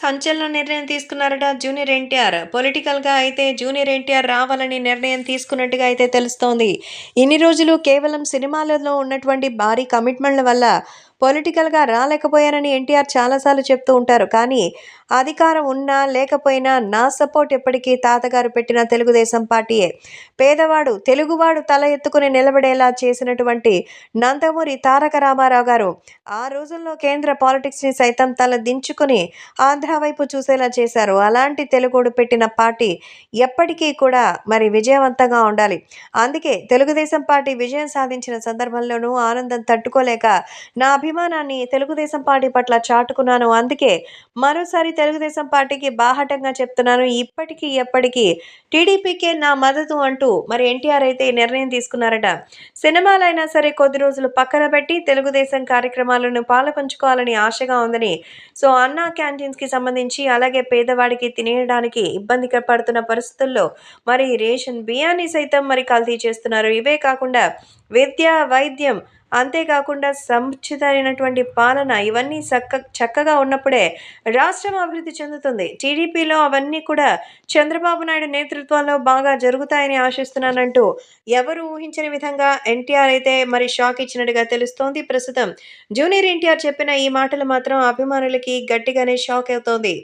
సంచలన నిర్ణయం తీసుకున్నారట జూనియర్ ఎన్టీఆర్. పొలిటికల్గా అయితే జూనియర్ ఎన్టీఆర్ రావాలని నిర్ణయం తీసుకున్నట్టుగా అయితే తెలుస్తోంది. ఇన్ని రోజులు కేవలం సినిమాలలో ఉన్నటువంటి భారీ కమిట్మెంట్ల వల్ల పొలిటికల్గా రాలేకపోయానని ఎన్టీఆర్ చాలాసార్లు చెప్తూ ఉంటారు. కానీ అధికారం ఉన్నా లేకపోయినా నా సపోర్ట్ ఎప్పటికీ తాతగారు పెట్టిన తెలుగుదేశం పార్టీయే. పేదవాడు తెలుగువాడు తల ఎత్తుకుని నిలబడేలా చేసినటువంటి నందమూరి తారక రామారావు గారు ఆ రోజుల్లో కేంద్ర పాలిటిక్స్ని సైతం తల దించుకుని ఆంధ్ర వైపు చూసేలా చేశారు. అలాంటి తెలుగుడు పెట్టిన పార్టీ ఎప్పటికీ కూడా మరి విజయవంతంగా ఉండాలి. అందుకే తెలుగుదేశం పార్టీ విజయం సాధించిన సందర్భంలోనూ ఆనందం తట్టుకోలేక నా అభిమానాన్ని తెలుగుదేశం పార్టీ పట్ల చాటుకున్నాను. అందుకే మరోసారి తెలుగుదేశం పార్టీకి బాహటంగా చెప్తున్నాను. ఇప్పటికీ ఎప్పటికీ టీడీపీకే నా మద్దతు అంటూ మరి ఎన్టీఆర్ అయితే ఈ నిర్ణయం తీసుకున్నారట. సినిమాలైనా సరే కొద్ది రోజులు పక్కన పెట్టి తెలుగుదేశం కార్యక్రమాలను పాలపంచుకోవాలని ఆశగా ఉందని సో అన్నా క్యాంటీన్స్కి సంబంధించి అలాగే పేదవాడికి తినేయడానికి ఇబ్బంది పడుతున్న పరిస్థితుల్లో మరి రేషన్ బియ్యాన్ని సైతం మరి కల్తీ చేస్తున్నారు. ఇవే కాకుండా విద్య వైద్యం అంతేకాకుండా సముచితమైనటువంటి పాలన ఇవన్నీ చక్క చక్కగా ఉన్నప్పుడే రాష్ట్రం అభివృద్ధి చెందుతుంది. టీడీపీలో అవన్నీ కూడా చంద్రబాబు నాయుడు నేతృత్వంలో బాగా జరుగుతాయని ఆశిస్తున్నానంటూ ఎవరు ఊహించని విధంగా ఎన్టీఆర్ అయితే మరి షాక్ ఇచ్చినట్టుగా తెలుస్తోంది. ప్రస్తుతం జూనియర్ ఎన్టీఆర్ చెప్పిన ఈ మాటలు మాత్రం అభిమానులకి గట్టిగానే షాక్ అవుతోంది.